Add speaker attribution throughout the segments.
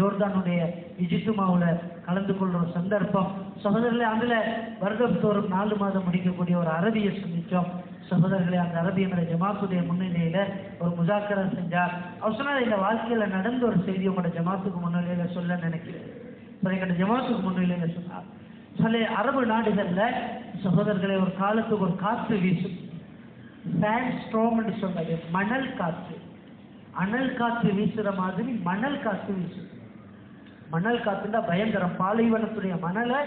Speaker 1: ஜோர்தானுடைய இஜித்துமாவில் கலந்து கொள்கிற சந்தர்ப்பம். சகோதரர்களே அதில் வருடம் தோறும் நாலு மாதம் முடிக்கக்கூடிய ஒரு அரபியை சந்தித்தோம் சகோதரர்களே அந்த அரபி என்ற ஜமாத்துடைய முன்னிலையில ஒரு முசாக்கரா செஞ்சார். அவர் சொன்னார் இந்த வாழ்க்கையில நடந்த ஒரு செய்தி உங்களோட ஜமாத்துக்கு முன்னிலையில சொல்ல நினைக்கிறேன். சரி, எங்களோட ஜமாத்துக்கு முன்னிலையில சொன்னார். சில அரபு நாடுகள்ல சகோதரர்களை ஒரு காலத்துக்கு ஒரு காற்று வீசும். ஃபேன் ஸ்ட்ரோம்னு சொன்னது மணல் காற்று. அனல் காற்று வீசுற மாதிரி மணல் காற்று வீசும். மணல் காத்துண்டா பயங்கரம் பாலைவனத்துடைய மணலை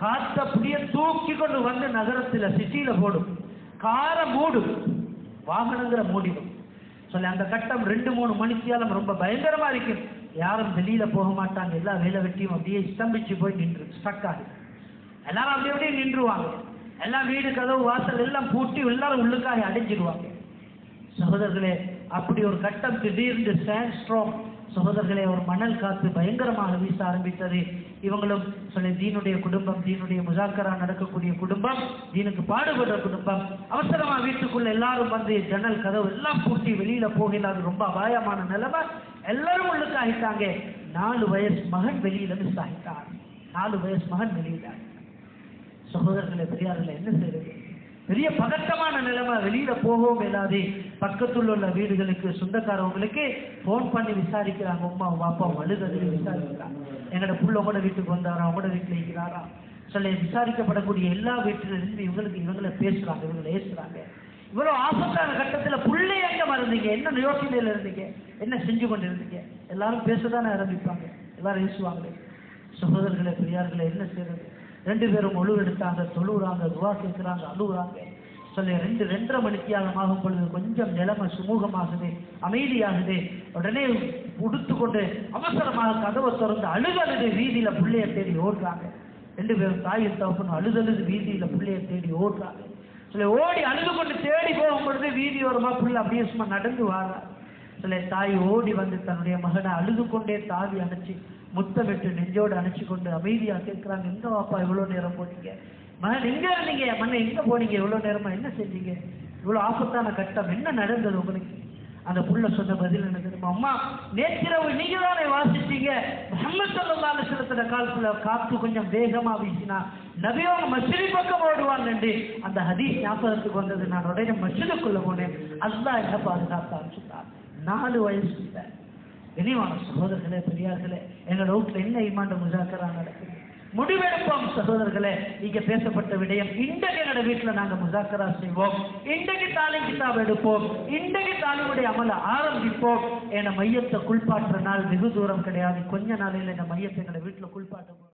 Speaker 1: காத்த அப்படியே தூக்கி கொண்டு வந்து நகரத்துல சிட்டியில போடும். காரை மூடும் வாகனங்கிற மூடிடும். சொல்லி அந்த கட்டம் ரெண்டு மூணு மணித்தியாலம் ரொம்ப பயங்கரமா இருக்கும் யாரும் வெளியில போக மாட்டாங்க. எல்லா வேலை வெட்டியும் அப்படியே ஸ்தம்பிச்சு போய் நின்று ஸ்டக் ஆகும் எல்லாரும் அப்படியே அப்படியே நின்றுவாங்க. எல்லாம் வீடு கதவு வாசல் எல்லாம் பூட்டி எல்லாரும் உள்ளுக்காக அடைஞ்சிடுவாங்க சகோதரர்களே அப்படி ஒரு கட்டம் திடீர்னு சாண்ட்ஸ்ட்ரோம் சகோதரர்களே ஒரு மணல் காத்து பயங்கரமாக வீச ஆரம்பித்தது. இவங்களும் சொல்லி தீனுடைய குடும்பம் தீனுடைய முசாக்கரா நடக்கக்கூடிய குடும்பம் தீனுக்கு பாடுபடுற குடும்பம். அவசரமா வீட்டுக்குள்ள எல்லாரும் வந்து ஜன்னல் கதவு எல்லாம் பூட்டி வெளியில போகல ரொம்ப அபாயமான நிலைமை. எல்லாரும் உள்ளுக்கு ஆகிட்டாங்க. நாலு வயசு மகன் வெளியில மிஸ் ஆகிட்டான் நாலு வயசு மகன் வெளியில. சகோதரர்களை பெரியார்களை என்ன செய்யறது பெரிய பதட்டமான நிலைமை. வெளியில போகவும் இல்லாது பக்கத்தில் உள்ள வீடுகளுக்கு சொந்தக்காரவங்களுக்கு ஃபோன் பண்ணி விசாரிக்கிறாங்க. உமா பாப்பா அழுதது விசாரிக்கிறாங்க. எங்களோட புள்ள கூட வீட்டுக்கு வந்தாரா? அவங்க வீட்டில் இருக்கிறாரா? சொல்ல விசாரிக்கப்படக்கூடிய எல்லா வீட்டிலிருந்து இவங்களுக்கு இவங்களை பேசுறாங்க இவங்களை ஏசுறாங்க. இவ்வளோ ஆபத்தான கட்டத்தில் புள்ளை எங்க மறந்தீங்க? என்ன யோசனையில் இருந்தீங்க? என்ன செஞ்சு கொண்டு இருந்தீங்க எல்லாரும் பேசதானே ஆரம்பிப்பாங்க. எல்லாரும் ஏசுவாங்களே. சகோதரர்களை பெரியார்களை என்ன செய்யறது ரெண்டு பேரும் ஒழு எடுத்தாங்க தொழுகிறாங்க துவா கேட்குறாங்க அழுகுறாங்க சொல்லி ரெண்டு ரெண்டரை மணித்தியாலம் ஆகும் பொழுது கொஞ்சம் நிலைமை சுமூகமாகுது அமைதியாகுது. உடனே உடுத்து கொண்டு அவசரமாக கதவை திறந்து அழுகழுது வீதியில பிள்ளைய தேடி ஓடுறாங்க. ரெண்டு பேரும் தாயும் தகப்பனும் அழுதழுது வீதியில பிள்ளைய தேடி ஓடுறாங்க. சில ஓடி அழுது கொண்டு தேடி போகும் பொழுது வீதி ஓரமா பிள்ளை அப்படியே சும்மா நடந்து வாரா. சில தாய் ஓடி வந்து தன்னுடைய மகனை அழுது கொண்டே தாவி அணைச்சி முத்தமிட்டு நெஞ்சோடு அணைச்சி கொண்டு அமைதியாக கேட்கிறாங்க. எங்க வாப்பா இவ்வளோ நேரம் போனீங்க? மகன் எங்க இருந்தீங்க மண்ணை எங்க போனீங்க? இவ்வளவு நேரமா என்ன செஞ்சீங்க? இவ்வளவு ஆபத்தான கட்டம். என்ன நடந்தது உங்களுக்கு? அந்த புள்ள சொன்ன பதில் என்ன தெரியுமா? அம்மா நேற்றிரவு நீங்க தானே வாசிச்சீங்க முகமது சல்லா அலிஸ்லத்துல காலத்துல காத்து கொஞ்சம் வேகமா வீசினா நபியோட மசிதி பக்கம் ஓடுவாங்க அந்த ஹதீஸ் ஞாபகத்துக்கு வந்தது. நான் உடனே மசிதுக்குள்ள போனேன். அதுதான் என்ன பாதுகாத்தான்னு சொன்னார் நாலு வயசு இல்லை. இனிவான சகோதரர்களே பெரியார்களே எங்களோட வீட்டுல என்ன இமாண்ட முஜாக்கரா நடக்குது? முடிவெடுப்போம் சகோதரர்களே. இங்க பேசப்பட்ட விடயம் இன்றைக்கு எங்களோட வீட்டுல நாங்க முசாக்கரா செய்வோம். இன்றைக்கு தாலிம் கிதாப் எடுப்போம். இன்றைக்கு தாலிமுடைய அமல ஆரம்பிப்போம். என மையத்தை குளிப்பாட்டுற நாள் வெகு தூரம் கிடையாது. கொஞ்ச நாளையில இந்த மையத்தை எங்களோட வீட்டுல குளிப்பாட்ட